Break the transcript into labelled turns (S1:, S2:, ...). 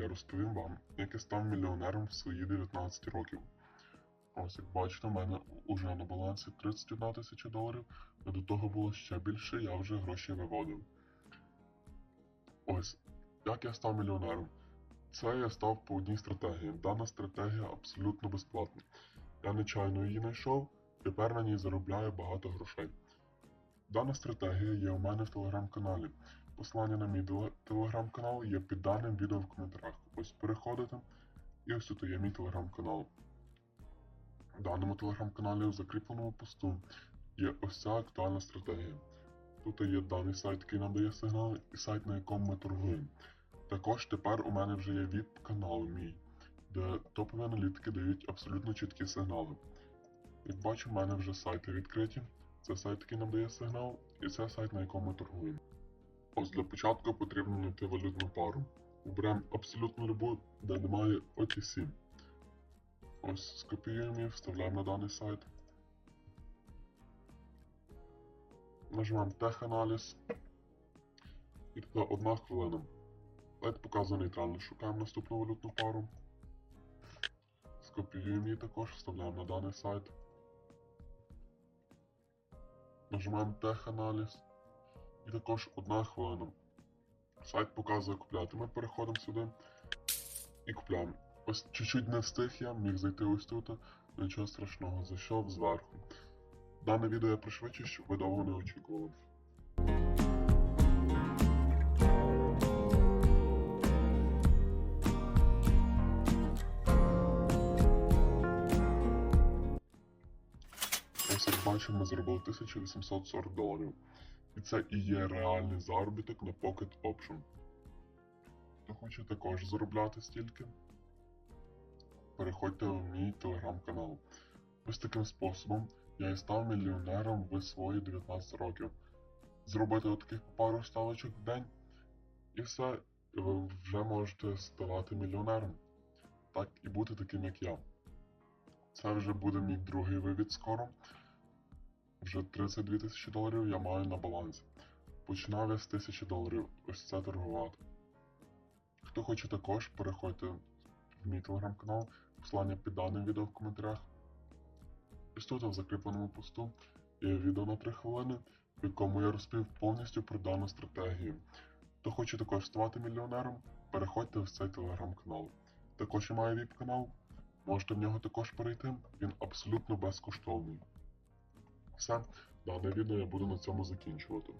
S1: я розповім вам, як я став мільйонером в свої 19 років. Ось як бачите, в мене уже на балансі 31 тисяча доларів, а до того було ще більше, я вже гроші виводив. Ось, як я став мільйонером. Це я став по одній стратегії. Дана стратегія абсолютно безплатна. Я нечайно її знайшов, тепер на ній заробляю багато грошей. Дана стратегія є у мене в телеграм-каналі. Посилання на мій телеграм-канал є під даним відео в коментарях. Ось переходите, і ось тут є мій телеграм-канал. В даному телеграм-каналі в закріпленому посту є ось ця актуальна стратегія. Тут є даний сайт, який нам дає сигнали, і сайт, на якому ми торгуємо. Також тепер у мене вже є VIP-канал мій, де топові аналітики дають абсолютно чіткі сигнали. Як бачу, в мене вже сайти відкриті. Це сайт, який нам дає сигнал, і це сайт, на якому ми торгуємо. Ось для початку потрібно знайти валютну пару. Оберемо абсолютно любу, де немає OTC. Ось скопіюємо її, вставляємо на даний сайт. Нажимаємо теханаліз. І туди одна хвилина. Давайте показую нейтрально. Шукаємо наступну валютну пару. Скопіюємо її також, вставляємо на даний сайт. Нажимаємо теханаліз. І також одна хвилина. Сайт показує купляти. Ми переходимо сюди і купляємо. Ось чуть-чуть не встиг я, міг зайти ось тут, нічого страшного, зайшов зверху. Дане відео я пришвидшу, щоб ви довго не очікували. Ось як бачимо, ми заробили 1840 доларів. І це і є реальний заробіток на Pocket Option. Хто хоче також заробляти стільки, переходьте в мій телеграм-канал. Ось таким способом я і став мільйонером в свої 19 років. Зробити отаких пару ставочок в день, і все, ви вже можете ставати мільйонером. Так і бути таким, як я. Це вже буде мій другий вивід скоро. Вже 32 тисячі доларів я маю на балансі. Починав я з 1000 доларів ось це торгувати. Хто хоче також, переходьте в мій телеграм-канал, посилання під даним відео в коментарях. Ось тут в закріпленому посту є відео на 3 хвилини, в якому я розповів повністю про дану стратегію. Хто хоче також ставати мільйонером, переходьте в цей телеграм-канал. Також я маю віп-канал, можете в нього також перейти, він абсолютно безкоштовний. Все, дане відео я буду на цьому закінчувати.